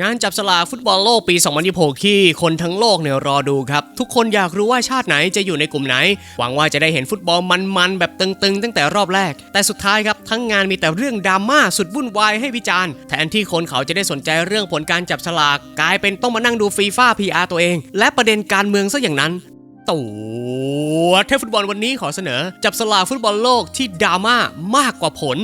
งานจับสลากฟุตบอลโลกปี 2026 ที่คนทั้งโลกเนี่ยรอดูครับ ทุกคนอยากรู้ว่าชาติไหนจะอยู่ในกลุ่มไหน หวังว่าจะได้เห็นฟุตบอลมันๆ แบบตึงๆ ตั้งแต่รอบแรก แต่สุดท้ายครับ ทั้งงานมีแต่เรื่องดราม่าสุดวุ่นวายให้วิจารณ์ แทนที่คนเขาจะได้สนใจเรื่องผลการจับสลากกลายเป็นต้องมานั่งดูฟีฟ่าพีอาร์ตัวเอง และประเด็นการเมืองซะอย่างนั้นตัวเทพฟุตบอลวันนี้ขอเสนอ จับสลากฟุตบอลโลกที่ดราม่ามากกว่าผล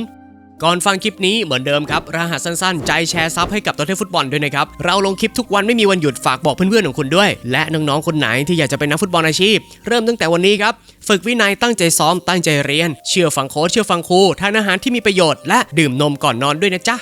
ก่อนฟังคลิปนี้เหมือนเดิมครับ รหัสสั้นๆ ใจแชร์ซับให้กับตัวเทฟุตบอลด้วยนะครับ เราลงคลิปทุกวันไม่มีวันหยุดฝากบอกเพื่อนๆของคุณด้วย และน้องๆคนไหนที่อยากจะเป็นนักฟุตบอลอาชีพ เริ่มตั้งแต่วันนี้ครับ ฝึกวินัยตั้งใจซ้อมตั้งใจเรียน เชื่อฟังโค้ชเชื่อฟังครูทานอาหารที่มีประโยชน์และดื่มนมก่อนนอนด้วยนะจ๊ะ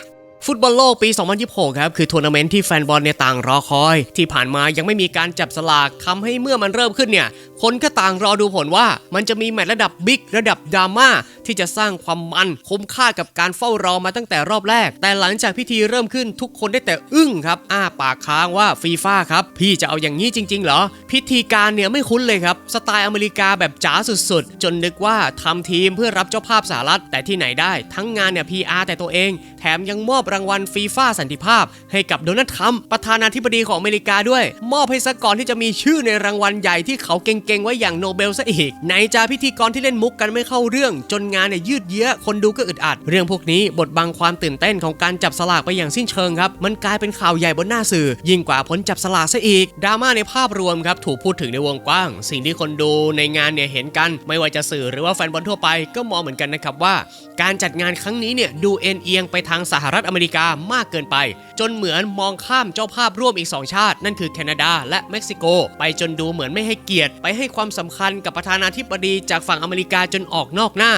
ฟุตบอลโลกปี 2026 ครับ คือทัวร์นาเมนต์ที่แฟนบอลเนี่ยต่างรอคอย ที่ผ่านมายังไม่มีการจับสลากทำให้เมื่อมันเริ่มขึ้นเนี่ย คนก็ต่างรอดูผลว่า มันจะมีแมตช์ระดับบิ๊กระดับดราม่าที่จะสร้างความมันคุ้มค่ากับการเฝ้ารอมาตั้งแต่รอบแรก แต่หลังจากพิธีเริ่มขึ้นทุกคนได้แต่อึ้งครับ อ้าปากค้างว่าฟีฟ่าครับ พี่จะเอาอย่างนี้จริง ๆ เหรอ พิธีการเนี่ยไม่คุ้นเลยครับ สไตล์อเมริกาแบบจ๋าสุดๆ จนนึกว่าทำทีมเพื่อรับเจ้าภาพสหรัฐแต่ที่ไหนได้ ทั้งงานเนี่ย PR แต่ตัวเอง แถมยังมอบรางวัลฟีฟ่าสันติภาพ ให้กับโดนัลด์ทรัมป์ประธานาธิบดีของอเมริกาด้วย มอบให้ซะก่อนที่จะมีชื่อในรางวัลใหญ่ที่เขาเก่งๆไว้อย่างโนเบลซะอีกไหนจะพิธีกรที่เล่นมุกกันไม่เข้าเรื่อง จนงานเนี่ยยืดเยื้อคนดูก็อึดอัด เรื่องพวกนี้บทบังความตื่นเต้นของการจับสลากไปอย่างสิ้นเชิงครับ มันกลายเป็นข่าวใหญ่บนหน้าสื่อ ยิ่งกว่าผลจับสลากซะอีกดราม่าในภาพรวมครับถูกพูดถึงในวงกว้าง สิ่งที่คนดูในงานเนี่ยเห็นกัน ไม่ว่าจะสื่อหรือว่าแฟนบอลทั่วไปก็มองเหมือนกันนะครับว่า การจัดงานครั้งนี้เนี่ยดูเอ็นเอียงไปทางสหรัฐอเมริกามากเกินไป จนเหมือนมองข้ามเจ้าภาพร่วมอีก 2 ชาติ นั่นคือแคนาดาและเม็กซิโก ไปจนดูเหมือนไม่ให้เกียรติไปให้ความสำคัญกับประธานาธิบดีจากฝั่งอเมริกาจนออกนอกหน้า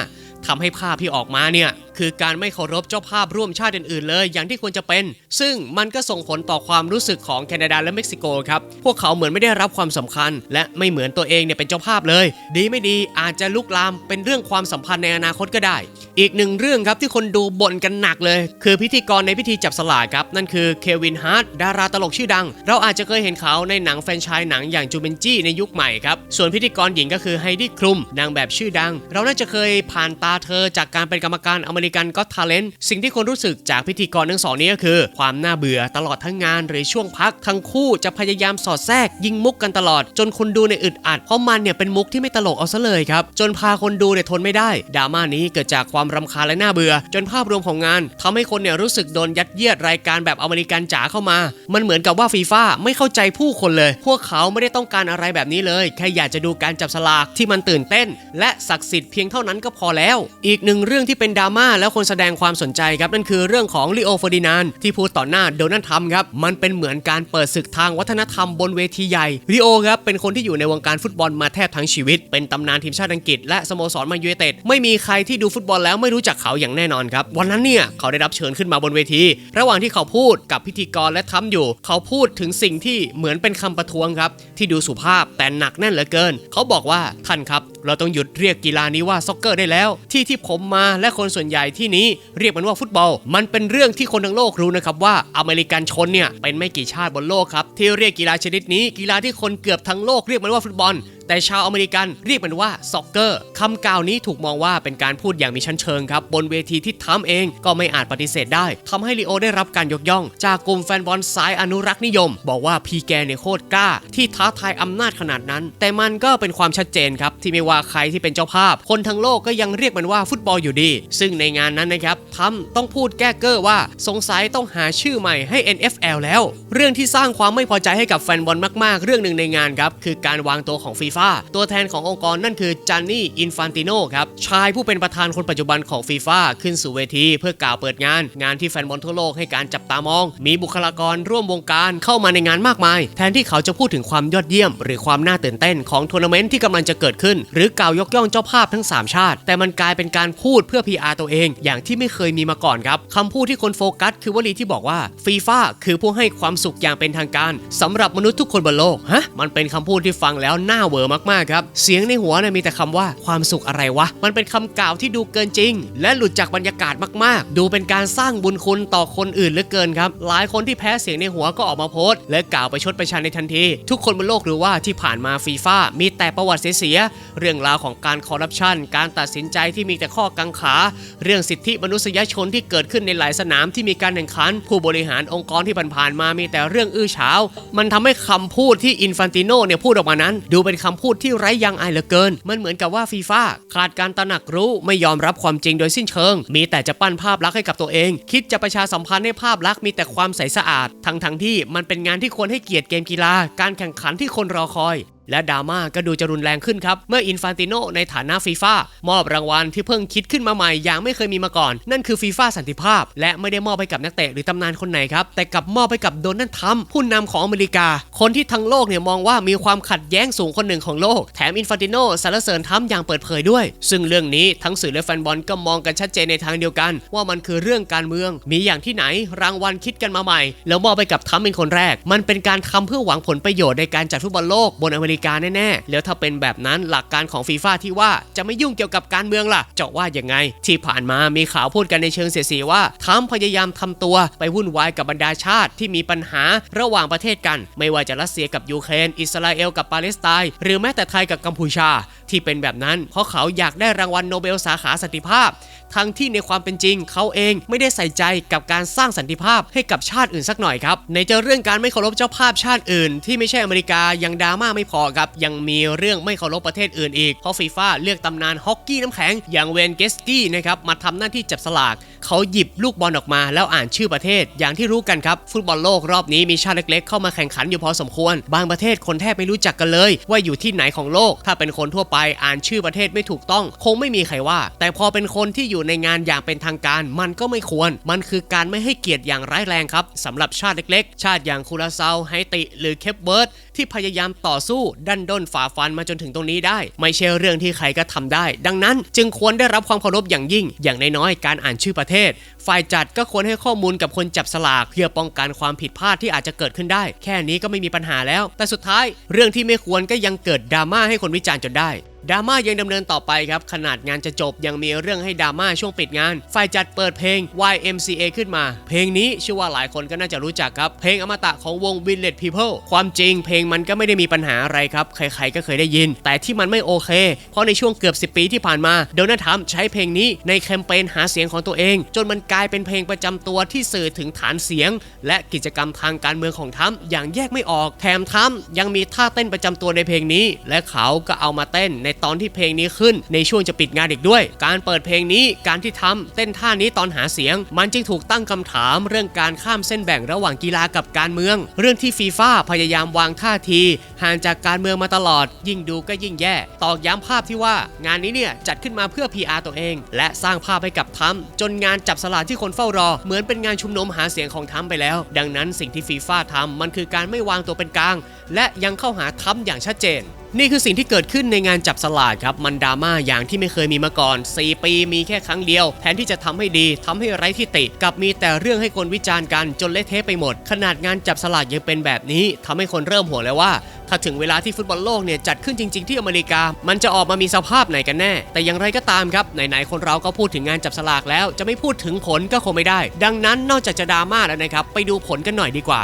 ทำให้ภาพที่ออกมาเนี่ย คือการไม่เคารพเจ้าภาพร่วมชาติอื่นๆเลย อย่างที่ควรจะเป็น ซึ่งมันก็ส่งผลต่อความรู้สึกของแคนาดาและเม็กซิโกครับ พวกเขาเหมือนไม่ได้รับความสำคัญ และไม่เหมือนตัวเองเนี่ยเป็นเจ้าภาพเลย ดีไม่ดีอาจจะลุกลามเป็นเรื่องความสัมพันธ์ในอนาคตก็ได้ อีกหนึ่งเรื่องครับที่คนดูบ่นกันหนักเลย คือพิธีกรในพิธีจับสลากครับ นั่นคือเควินฮาร์ดดาราตลกชื่อดัง เราอาจจะเคยเห็นเขาในหนังแฟนชส์หนังอย่างจูเมนจี้ในยุคใหม่ครับ ส่วนพิธีกรหญิงก็คือไฮดี้คลุมนางแบบชื่อดัง เราน่าจะเคยผ่านตาเธอจากการเป็นกรรมการอเมริกันก็ทาเลนสิ่งที่คนรู้สึกจากพิธีกรทั้งสองนี้ก็คือ ความน่าเบื่อตลอดทั้งงานหรือช่วงพักทั้งคู่จะพยายามสอดแทรกยิงมุกกันตลอด จนคนดูในอึดอัดเพราะมันเนี่ยเป็นมุกที่ไม่ตลกเอาซะเลยครับจนพาคนดูเนี่ยทนไม่ได้ดราม่านี้เกิดจากความรำคาญและน่าเบื่อ จนภาพรวมของงานทำให้คนเนี่ยรู้สึกโดนยัดเยียดรายการแบบอเมริกันจ๋าเข้ามา มันเหมือนกับว่าฟีฟ่าไม่เข้าใจผู้คนเลย พวกเขาไม่ได้ต้องการอะไรแบบนี้เลย แค่อยากจะดูการจับสลากที่มันตื่นเต้น และศักดิ์สิทธิ์เพียงเท่านั้นก็พอแล้ว อีกหนึ่งเรื่องที่เป็นดราม่าแล้วคนแสดงความสนใจครับนั่นคือเรื่องของลิโอเฟอร์ดินานที่พูดต่อหน้าโดนัลด์ทรัมป์ครับมันเป็นเหมือนการเปิดศึกทางวัฒนธรรมบนเวทีใหญ่ลิโอครับเป็นคนที่อยู่ในวงการฟุตบอลมาแทบทั้งชีวิต เป็นตำนานทีมชาติอังกฤษและสโมสรมายูไนเต็ดไม่มีใครที่ดูฟุตบอลแล้วไม่รู้จักเขาอย่างแน่นอนครับ วันนั้นเนี่ยเขาได้รับเชิญขึ้นมาบนเวที ระหว่างที่เขาพูดกับพิธีกรและทั้มอยู่ เขาพูดถึงสิ่งที่เหมือนเป็นคำประท้วงครับ ที่ดูสุภาพแต่หนักแน่นเหลือเกิน เขาบอกว่าท่านครับ เราต้องหยุดเรียกกีฬานี้ว่าซ็อกเกอร์ได้แล้ว ที่ที่ผมมาและคนส่วนใหญ่ที่นี้เรียกมันว่าฟุตบอล มันเป็นเรื่องที่คนทั้งโลกรู้นะครับว่าอเมริกันชนเนี่ยเป็นไม่กี่ชาติบนโลกครับที่เรียกกีฬาชนิดนี้ กีฬาที่คนเกือบทั้งโลกเรียกมันว่าฟุตบอลแต่ชาวอเมริกันเรียกมันว่าซ็อกเกอร์คำกล่าวนี้ถูกมองว่าเป็นการพูดอย่างมีชั้นเชิงครับ บนเวทีที่ทรัมป์เองก็ไม่อาจปฏิเสธได้ทำให้ลีโอได้รับการยกย่อง จากกลุ่มแฟนบอลสายอนุรักษ์นิยม บอกว่าพีแกเนี่ยโคตรกล้า ที่ท้าทายอำนาจขนาดนั้น แต่มันก็เป็นความชัดเจนครับ ที่ไม่ว่าใครที่เป็นเจ้าภาพ คนทั้งโลกก็ยังเรียกมันว่าฟุตบอลอยู่ดี ซึ่งในงานนั้นนะครับทัมต้องพูดแก้เกอร์ว่าสงสัยต้องหาชื่อใหม่ให้ NFL แล้ว เรื่องที่สร้างความไม่พอใจให้กับแฟนบอลมากๆ เรื่องหนึ่งในงานครับคือการวางตัวของฟีฟ่าตัวแทนขององค์กรนั่นคือจานนี่อินฟานติโนครับชายผู้เป็นประธานคนปัจจุบันของฟีฟ่าขึ้นสู่เวที เพื่อกล่าวเปิดงาน งานที่แฟนบอลทั่วโลกให้การจับตามอง มีบุคลากรร่วมวงการเข้ามาในงานมากมาย แทนที่เขาจะพูดถึงความยอดเยี่ยม หรือความน่าตื่นเต้นของทัวร์นาเมนต์ที่กำลังจะเกิดขึ้น หรืออกล่าวยกย่องเจ้าภาพทั้ง 3 ชาติ แต่มันกลายเป็นการพูดเพื่อ PR ตัวเอง อย่างที่ไม่เคยมีมาก่อนครับคำพูดที่คนโฟกัส คือวลีที่บอกว่าฟีฟ่าคือผู้ให้ความสุขอย่างเป็นทางการสำหรับมนุษย์ทุกคนบนโลกฮะมันเป็นคำพูดที่ฟังแล้วน่าเวออมากๆครับเสียงในหัวเนี่ยมีแต่คำว่าความสุขอะไรวะมันเป็นคำกล่าวที่ดูเกินจริง และหลุดจากบรรยากาศมากๆ ดูเป็นการสร้างบุญคุณต่อคนอื่นเหลือเกินครับหลายคนที่แพ้เสียงในหัวก็ออกมาโพสต์และกล่าวไปชดประชันในทันที ทุกคนบนโลกรู้ว่าที่ผ่านมาฟีฟ่ามีแต่ประวัติเสียๆรื่องราวของการคอร์รัปชัน การตัดสินใจที่มีแต่ข้อกังขา เรื่องสิทธิมนุษยชนที่เกิดขึ้นในหลายสนามที่มีการแข่งขัน ผู้บริหารองค์กรที่ผ่านๆมามีแต่เรื่องอื้อฉาว มันทำให้คำพูดที่อินฟันติโนเนี่ยพูดออกมานั้น ดูเป็นคำพูดที่ไร้ยังอายเหลือเกิน มันเหมือนกับว่าฟีฟ่าขาดการตระหนักรู้ไม่ยอมรับความจริงโดยสิ้นเชิง มีแต่จะปั้นภาพลักษณ์ให้กับตัวเอง คิดจะประชาสัมพันธ์ให้ภาพลักษณ์มีแต่ความใสสะอาด ทั้งทั้งๆที่มันเป็นงานที่ควรให้เกียรติเกมกีฬา การแข่งขันที่คนรอคอย และดราม่าก็ดูจะรุนแรงขึ้นครับ เมื่ออินฟานติโนในฐานะฟีฟ่ามอบรางวัลที่เพิ่งคิดขึ้นมาใหม่อย่างไม่เคยมีมาก่อน นั่นคือฟีฟ่าสันติภาพ และไม่ได้มอบให้กับนักเตะหรือตำนานคนไหนครับ แต่กลับมอบให้กับโดนัลด์ทรัมป์ผู้นำของอเมริกา คนที่ทั้งโลกเนี่ยมองว่ามีความขัดแย้งสูงคนหนึ่งของโลก แถมอินฟานติโนสรรเสริญทรัมป์อย่างเปิดเผยด้วย ซึ่งเรื่องนี้ทั้งสื่อและแฟนบอลก็มองกันชัดเจนในทางเดียวกัน ว่ามันคือเรื่องการเมือง มีอย่างที่ไหนรางวัลคิดกันมาใหม่ แล้วมอบไปกับทรัมป์เป็นคนแรก มันเป็นการทำเพื่อหวังผลประโยชน์ในการจัดฟุตบอลโลกบนอเมริกาแน่ๆ แล้วถ้าเป็นแบบนั้นหลักการของฟีฟ่าที่ว่าจะไม่ยุ่งเกี่ยวกับการเมืองล่ะจะว่ายังไง ที่ผ่านมามีข่าวพูดกันในเชิงเสียๆว่าทรัมพยายามทำตัวไปวุ่นวายกับบรรดาชาติที่มีปัญหาระหว่างประเทศกัน ไม่ว่าจะรัสเซียกับยูเครน อิสราเอลกับปาเลสไตน์หรือแม้แต่ไทยกับกัมพูชา ที่เป็นแบบนั้นเพราะเขาอยากได้รางวัลโนเบลสาขาสันติภาพ ทั้งที่ในความเป็นจริง เขาเองไม่ได้ใส่ใจกับการสร้างสันติภาพให้กับชาติอื่นสักหน่อยครับในเจอเรื่องการไม่เคารพเจ้าภาพชาติอื่น ที่ไม่ใช่อเมริกายังดราม่าไม่พอครับยังมีเรื่องไม่เคารพประเทศอื่นอีกเพราะฟีฟ่าเลือกตำนานฮอกกี้น้ำแข็งอย่างเวนเกสกี้นะครับมาทำหน้าที่จับสลากเขาหยิบลูกบอลออกมาแล้วอ่านชื่อประเทศ อย่างที่รู้กันครับ ฟุตบอลโลกรอบนี้มีชาติเล็กๆ เข้ามาแข่งขันอยู่พอสมควร บางประเทศคนแทบไม่รู้จักกันเลย ว่าอยู่ที่ไหนของโลก ถ้าเป็นคนทั่วไปอ่านชื่อประเทศไม่ถูกต้อง คงไม่มีใครว่า แต่พอเป็นคนที่อยู่ในงานอย่างเป็นทางการ มันก็ไม่ควร มันคือการไม่ให้เกียรติอย่างร้ายแรงครับสำหรับชาติเล็กๆ ชาติอย่างคูราเซาไฮติ หรือเคปเบิร์ด ที่พยายามต่อสู้ดันด้นฝ่าฟันมาจนถึงตรงนี้ได้ ไม่ใช่เรื่องที่ใครก็ทำได้ ดังนั้นจึงควรได้รับความเคารพอย่างยิ่ง อย่างน้อยๆการอ่านชื่อประเทศ ฝ่ายจัดก็ควรให้ข้อมูลกับคนจับสลาก เพื่อป้องกันความผิดพลาดที่อาจจะเกิดขึ้นได้ แค่นี้ก็ไม่มีปัญหาแล้ว แต่สุดท้าย เรื่องที่ไม่ควรก็ยังเกิดดราม่าให้คนวิจารณ์จนได้ ดราม่ายังดำเนินต่อไปครับ ขนาดงานจะจบยังมีเรื่องให้ดราม่าช่วงปิดงาน ฝ่ายจัดเปิดเพลง YMCA ขึ้นมา เพลงนี้เชื่อว่าหลายคนก็น่าจะรู้จักครับ เพลงอมตะของวง Village People ความจริงเพลงมันก็ไม่ได้มีปัญหาอะไรครับ ใครๆก็เคยได้ยิน แต่ที่มันไม่โอเค เพราะในช่วงเกือบ 10 ปีที่ผ่านมาโดนัลด์ทรัมป์ใช้เพลงนี้ในแคมเปญหาเสียงของตัวเอง จนมันกลายเป็นเพลงประจำตัวที่สื่อถึงฐานเสียง และกิจกรรมทางการเมืองของทรัมป์อย่างแยกไม่ออกแถมทรัมป์ยังมีท่าเต้นประจำตัวในเพลงนี้ และเขาก็เอามาเต้นในตอนที่เพลงนี้ขึ้น ในช่วงจะปิดงานอีกด้วย การเปิดเพลงนี้การที่ทำเต้นท่านี้ตอนหาเสียง มันจึงถูกตั้งคำถามเรื่องการข้ามเส้นแบ่งระหว่างกีฬากับการเมือง เรื่องที่ฟีฟ่าพยายามวางท่าทีห่างจากการเมืองมาตลอด ยิ่งดูก็ยิ่งแย่ ตอกย้ำภาพที่ว่า งานนี้เนี่ยจัดขึ้นมาเพื่อ PR ตัวเอง และสร้างภาพให้กับทำจนงานจับสลากที่คนเฝ้ารอ เหมือนเป็นงานชุมนุมหาเสียงของทำไปแล้ว ดังนั้นสิ่งที่ฟีฟ่าทำมันคือการไม่วางตัวเป็นกลาง และยังเข้าหาทำอย่างชัดเจนนี่คือสิ่งที่เกิดขึ้นในงานจับสลากครับมันดราม่าอย่างที่ไม่เคยมีมาก่อน 4 ปีมีแค่ครั้งเดียว แทนที่จะทำให้ดีทำให้ไร้ที่ติกลับมีแต่เรื่องให้คนวิจารณ์กันจนเละเทะไปหมด ขนาดงานจับสลากยังเป็นแบบนี้ทำให้คนเริ่มห่วงแล้วว่า ถ้าถึงเวลาที่ฟุตบอลโลกเนี่ยจัดขึ้นจริง ๆ ที่อเมริกา มันจะออกมามีสภาพไหนกันแน่ แต่อย่างไรก็ตามครับไหนๆคนเราก็พูดถึงงานจับสลากแล้ว จะไม่พูดถึงผลก็คงไม่ได้ ดังนั้นนอกจากจะดราม่าแล้วนะครับไปดูผลกันหน่อยดีกว่า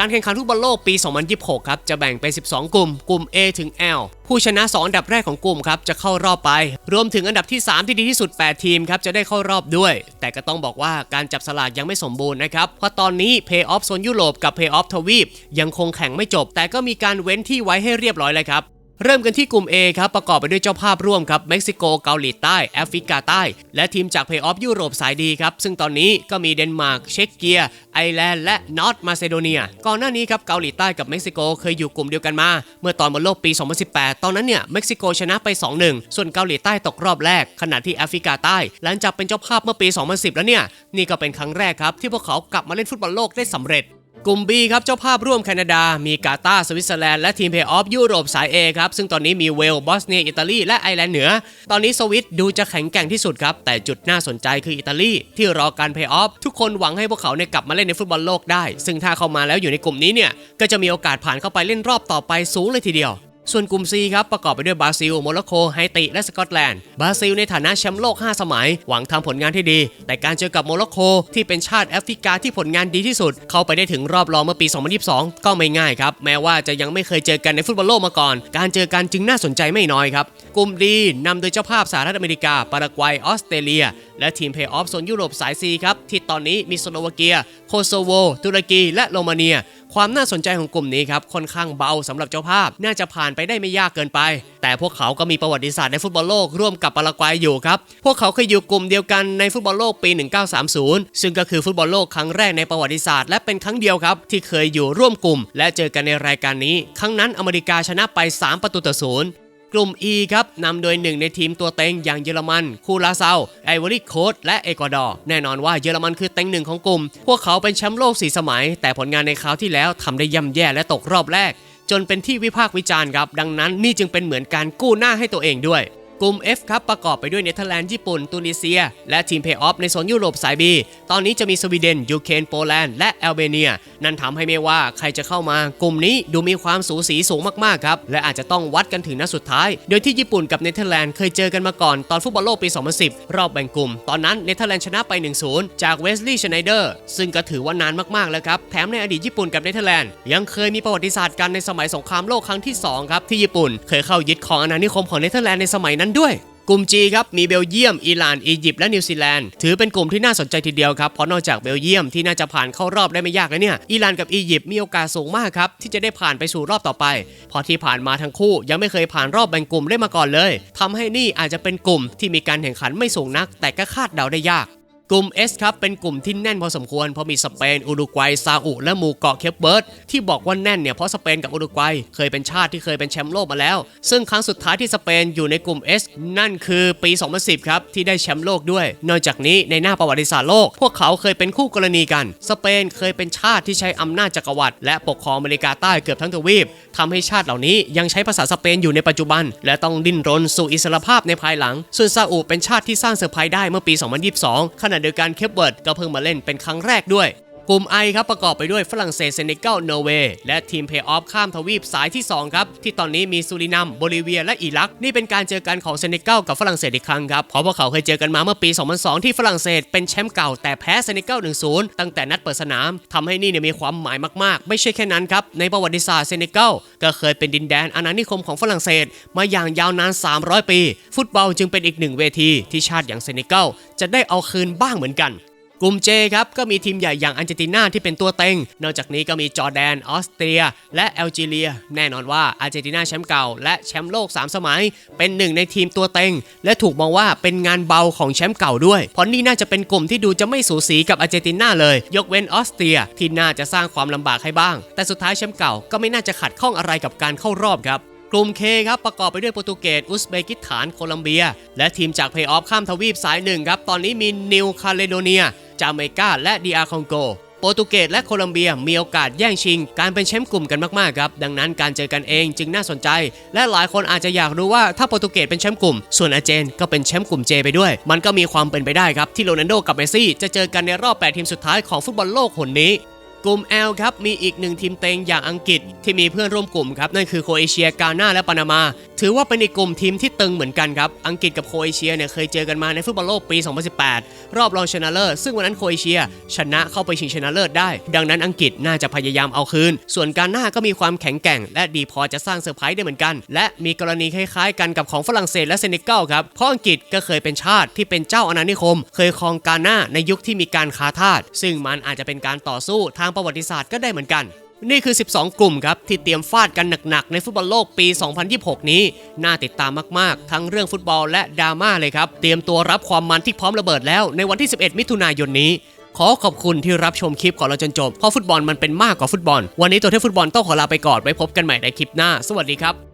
การแข่งขันฟุตบอลโลกปี 2026 ครับจะแบ่งเป็น 12 กลุ่ม กลุ่ม A ถึง L ผู้ชนะ 2 อันดับแรกของกลุ่มครับจะเข้ารอบไป รวมถึงอันดับที่ 3 ที่ดีที่สุด 8 ทีมครับจะได้เข้ารอบด้วย แต่ก็ต้องบอกว่าการจับสลากยังไม่สมบูรณ์นะครับ เพราะตอนนี้เพย์ออฟโซนยุโรปกับเพย์ออฟทวีปยังคงแข่งไม่จบ แต่ก็มีการเว้นที่ไว้ให้เรียบร้อยเลยครับ เริ่มกันที่กลุ่ม A ครับประกอบไปด้วยเจ้าภาพร่วมครับเม็กซิโกเกาหลีใต้ แอฟริกาใต้ และทีมจากเพย์ออฟยุโรปสายดีครับ ซึ่งตอนนี้ก็มีเดนมาร์กเช็กเกียไอร์แลนด์และนอร์ทมาซิโดเนีย ก่อนหน้านี้ครับเกาหลีใต้กับเม็กซิโกเคยอยู่กลุ่มเดียวกันมา เมื่อตอนบอลโลกปี 2018 ตอนนั้นเนี่ยเม็กซิโกชนะไป 2-1 ส่วนเกาหลีใต้ตกรอบแรก ขณะที่แอฟริกาใต้ หลังจากเป็นเจ้าภาพเมื่อปี 2010 แล้วเนี่ยนี่ก็เป็นครั้งแรกครับที่พวกเขากลับมาเล่นฟุตบอลโลกได้สำเร็จ กลุ่ม B ครับเจ้าภาพร่วมแคนาดา มีกาตาร์สวิตเซอร์แลนด์และทีมเพย์ออฟยุโรปสาย A ครับซึ่งตอนนี้มีเวลบอสเนียอิตาลีและไอร์แลนด์เหนือ ตอนนี้สวิตดูจะแข็งแกร่งที่สุดครับ แต่จุดน่าสนใจคืออิตาลีที่รอการเพย์ออฟทุกคนหวังให้พวกเขาเนี่ยกลับมาเล่นในฟุตบอลโลกได้ ซึ่งถ้าเข้ามาแล้วอยู่ในกลุ่มนี้เนี่ยก็จะมีโอกาสผ่านเข้าไปเล่นรอบต่อไปสูงเลยทีเดียว ส่วนกลุ่ม C ครับประกอบไปด้วยบราซิลโมร็อกโกไฮติ และสกอตแลนด์บราซิลในฐานะแชมป์โลก 5 สมัย หวังทำผลงานที่ดี แต่การเจอกับโมร็อกโกที่เป็นชาติแอฟริกาที่ผลงานดีที่สุด เข้าไปได้ถึงรอบรองเมื่อปี 2022 ก็ไม่ง่ายครับ แม้ว่าจะยังไม่เคยเจอกันในฟุตบอลโลกมาก่อน การเจอกันจึงน่าสนใจไม่น้อยครับ กลุ่ม D นำโดยเจ้าภาพสหรัฐอเมริกาปารากวัยออสเตรเลีย และทีมเพย์ออฟโซนยุโรปสาย C ครับที่ตอนนี้มีสโลวาเกีย โคโซโว ตุรกี และโรมาเนีย ความน่าสนใจของกลุ่มนี้ครับค่อนข้างเบาสำหรับเจ้าภาพ น่าจะผ่านไปได้ไม่ยากเกินไป แต่พวกเขาก็มีประวัติศาสตร์ในฟุตบอลโลกร่วมกับปารากวัยอยู่ครับพวกเขาเคยอยู่กลุ่มเดียวกันในฟุตบอลโลกปี 1930 ซึ่งก็คือฟุตบอลโลกครั้งแรกในประวัติศาสตร์และเป็นครั้งเดียวครับที่เคยอยู่ร่วมกลุ่ม และเจอกันในรายการนี้ ครั้งนั้นอเมริกาชนะไป 3 ประตูต่อศูนย์ กลุ่ม E ครับนำโดยหนึ่งในทีมตัวเต็งอย่างเยอรมัน คูลาเซาไอวอรี่โคสและเอกวาดอร์แน่นอนว่าเยอรมันคือเต็งหนึ่งของกลุ่ม พวกเขาเป็นแชมป์โลกสีสมัย แต่ผลงานในคราวที่แล้วทำได้ย่ำแย่และตกรอบแรก จนเป็นที่วิพากษ์วิจารณ์ครับ ดังนั้นนี่จึงเป็นเหมือนการกู้หน้าให้ตัวเองด้วย กลุ่ม F ครับประกอบไปด้วยเนเธอร์แลนด์ญี่ปุ่นตูนิเซีย และทีมเพย์ออฟในโซนยุโรปสาย B ตอนนี้จะมีสวีเดนยูเครนโปแลนด์และแอลเบเนีย นั่นทำให้ไม่ว่าใครจะเข้ามากลุ่มนี้ดูมีความสูสีสูงมากๆครับ และอาจจะต้องวัดกันถึงนัดสุดท้าย โดยที่ญี่ปุ่นกับเนเธอร์แลนด์เคยเจอกันมาก่อนตอนฟุตบอลโลกปี 2010 รอบแบ่งกลุ่ม ตอนนั้นเนเธอร์แลนด์ชนะไป 1-0 จากเวสลีย์ชไนเดอร์ซึ่งก็ถือว่านานมากๆแล้วครับแถมในอดีตญี่ปุ่นกับเนเธอร์แลนด์ยังเคยมีประวัติศาสตร์กันในสมัยสงครามโลกครั้งที่สองครับที่ญี่ปุ่นเคยเข้ายึดครองอาณานิคมของเนเธอร์แลนด์ในสมัยนั้นด้วยกลุ่ม G ครับมีเบลเยียม อิหร่าน อียิปต์ และนิวซีแลนด์ ถือเป็นกลุ่มที่น่าสนใจทีเดียวครับ เพราะนอกจากเบลเยียมที่น่าจะผ่านเข้ารอบได้ไม่ยากแล้วเนี่ย อิหร่านกับอียิปต์มีโอกาสสูงมากครับ ที่จะได้ผ่านไปสู่รอบต่อไป เพราะที่ผ่านมาทั้งคู่ยังไม่เคยผ่านรอบแบ่งกลุ่มได้มาก่อนเลยทำให้นี่อาจจะเป็นกลุ่มที่มีการแข่งขันไม่สูงนัก แต่ก็คาดเดาได้ยาก กลุ่ม S ครับเป็นกลุ่มที่แน่นพอสมควรเพราะมีสเปนอุรุกวัยซาอุและหมู่เกาะเคปเบิร์ดที่บอกว่าแน่นเนี่ยเพราะสเปนกับอุรุกวัยเคยเป็นชาติที่เคยเป็นแชมป์โลกมาแล้ว ซึ่งครั้งสุดท้ายที่สเปนอยู่ในกลุ่ม S นั่นคือปี 2010 ครับ ที่ได้แชมป์โลกด้วย นอกจากนี้ในหน้าประวัติศาสตร์โลก พวกเขาเคยเป็นคู่กรณีกัน สเปนเคยเป็นชาติที่ใช้อำนาจจักรวรรดิและปกครองอเมริกาใต้เกือบทั้งทวีปทำให้ชาติเหล่านี้ยังใช้ภาษาสเปนอยู่ในปัจจุบัน และต้องดิ้นรนสู่อิสรภาพในภายหลัง ส่วนซาอุเป็นชาติที่สร้างเซอร์ไพรส์ได้เมื่อปี 2022 ขณะเดียวกันเคปเวิร์ดก็เพิ่งมาเล่นเป็นครั้งแรกด้วย กลุ่ม I ครับประกอบไปด้วยฝรั่งเศสเซเนกัลนอร์เวย์และทีมเพย์ออฟข้ามทวีปสายที่ 2 ครับ ที่ตอนนี้มีซูรินัมโบลิเวียและอิรัก นี่เป็นการเจอกันของเซเนกัลกับฝรั่งเศสอีกครั้งครับ เพราะพวกเขาเคยเจอกันมาเมื่อปี 2002 ที่ฝรั่งเศสเป็นแชมป์เก่าแต่แพ้เซเนกัล1-0 ตั้งแต่นัดเปิดสนามทำให้นี่เนี่ยมีความหมายมากๆ ไม่ใช่แค่นั้นครับในประวัติศาสตร์เซเนกัลก็เคยเป็นดินแดนอาณานิคมของฝรั่งเศส มาอย่างยาวนาน 300 ปี ฟุตบอลจึงเป็นอีกหนึ่งเวทีที่ชาติอย่างเซเนกัลจะได้เอาคืนบ้างเหมือนกัน กลุ่ม J ครับก็มีทีมใหญ่อย่างอาร์เจนตินาที่เป็นตัวเต็ง นอกจากนี้ก็มีจอร์แดน ออสเตรีย และแอลจีเรีย แน่นอนว่าอาร์เจนตินาแชมป์เก่าและแชมป์โลก 3 สมัย เป็นหนึ่งในทีมตัวเต็ง และถูกมองว่าเป็นงานเบาของแชมป์เก่าด้วย เพราะนี่น่าจะเป็นกลุ่มที่ดูจะไม่สูสีกับอาร์เจนตินาเลย ยกเว้นออสเตรียที่น่าจะสร้างความลำบากให้บ้าง แต่สุดท้ายแชมป์เก่าก็ไม่น่าจะขัดข้องอะไรกับการเข้ารอบครับกลุ่ม K ครับประกอบไปด้วยโปรตุเกส อุซเบกิสถาน โคลัมเบีย และทีมจากเพย์ออฟข้ามทวีปสายหนึ่งครับ ตอนนี้มีนิวคาเลโดเนีย จาเมกาและดีอาร์คองโก โปรตุเกสและโคลัมเบียมีโอกาสแย่งชิง การเป็นแชมป์กลุ่มกันมากๆครับ ดังนั้นการเจอกันเองจึงน่าสนใจ และหลายคนอาจจะอยากรู้ว่าถ้าโปรตุเกสเป็นแชมป์กลุ่ม ส่วนอาเจนก็เป็นแชมป์กลุ่มเจไปด้วย มันก็มีความเป็นไปได้ครับที่โรนัลโดกับเมสซี่จะเจอกันในรอบ 8 ทีมสุดท้ายของฟุตบอลโลกหนนี้ ลุ่ม L ครับมีอีกหนึ่งทีมเต็งอย่างอังกฤษ ที่มีเพื่อนร่วมกลุ่มครับนั่นคือโคเอเชียกาหน้าและปานามา ถือว่าเป็นอีกกลุ่มทีมที่ตึงเหมือนกันครับอังกฤษกับโคเอเชียเนี่ยเคยเจอกันมาในฟุตบอลโลกปี 2018 รอบรองชนะเลิศซึ่งวันนั้นโคเอเชีย ชนะเข้าไปชิงชนะเลิศได้ ดังนั้นอังกฤษน่าจะพยายามเอาคืน ส่วนกาหน้าก็มีความแข็งแกร่ง และดีพอจะสร้างเซอร์ไพรส์ได้เหมือนกัน และมีกรณีคล้ายๆ กันกับของฝรั่งเศสและเซเนกัลครับเพราะอังกฤษก็เคยเป็นชาติที่เป็นเจ้าอาณานิคม เคยครองกาหน้าในยุคที่มีการค้าทาสซึ่งมันอาจจะเป็นการต่อสู้ทางประวัติศาสตร์ก็ได้เหมือนกัน นี่คือ 12 กลุ่มครับ ที่เตรียมฟาดกันหนักๆ ในฟุตบอลโลกปี 2026 นี้ น่าติดตามมากๆ ทั้งเรื่องฟุตบอลและดราม่าเลยครับ เตรียมตัวรับความมันที่พร้อมระเบิดแล้วในวันที่ 11 มิถุนายนนี้ขอขอบคุณที่รับชมคลิปของเราจนจบ เพราะฟุตบอลมันเป็นมากกว่าฟุตบอล วันนี้ตัวเทพฟุตบอลต้องขอลาไปก่อน ไว้พบกันใหม่ในคลิปหน้า สวัสดีครับ